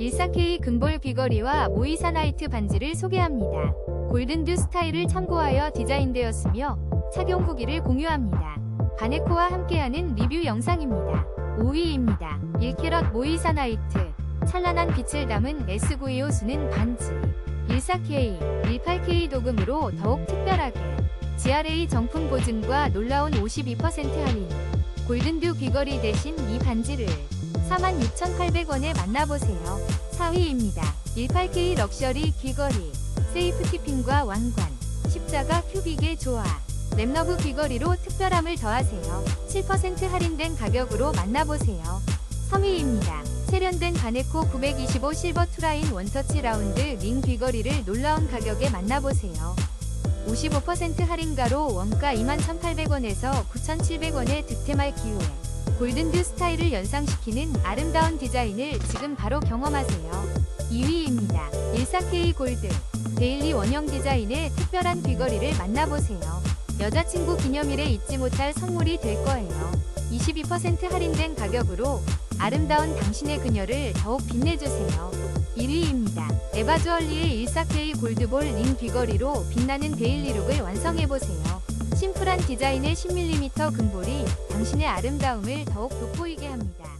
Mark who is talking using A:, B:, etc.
A: 14K 금볼 귀걸이와 모이사 나이트 반지를 소개합니다. 골든듀 스타일을 참고하여 디자인되었으며 착용 후기를 공유합니다. 바네코와 함께하는 리뷰 영상입니다. 5위입니다. 1캐럿 모이사 나이트 찬란한 빛을 담은 S925 수는 반지 14K, 18K 도금으로 더욱 특별하게 GRA 정품 보증과 놀라운 52% 할인 골든듀 귀걸이 대신 이 반지를 46,800원에 만나보세요. 4위입니다. 18K 럭셔리 귀걸이 세이프티핀과 왕관 십자가 큐빅의 조화 랩너브 귀걸이로 특별함을 더하세요. 7% 할인된 가격으로 만나보세요. 3위입니다. 세련된 바네코 925 실버 투라인 원터치 라운드 링 귀걸이를 놀라운 가격에 만나보세요. 55% 할인가로 원가 21,800원에서 9,700원에 득템할 기회. 골든듀 스타일을 연상시키는 아름다운 디자인을 지금 바로 경험하세요. 2위입니다. 14K 골드 데일리 원형 디자인의 특별한 귀걸이를 만나보세요. 여자친구 기념일에 잊지 못할 선물이 될 거예요. 22% 할인된 가격으로 아름다운 당신의 그녀를 더욱 빛내주세요. 1위입니다. 에바주얼리의 14K 골드볼 링 귀걸이로 빛나는 데일리룩을 완성해보세요. 심플한 디자인의 10mm 금볼이 당신의 아름다움을 더욱 돋보이게 합니다.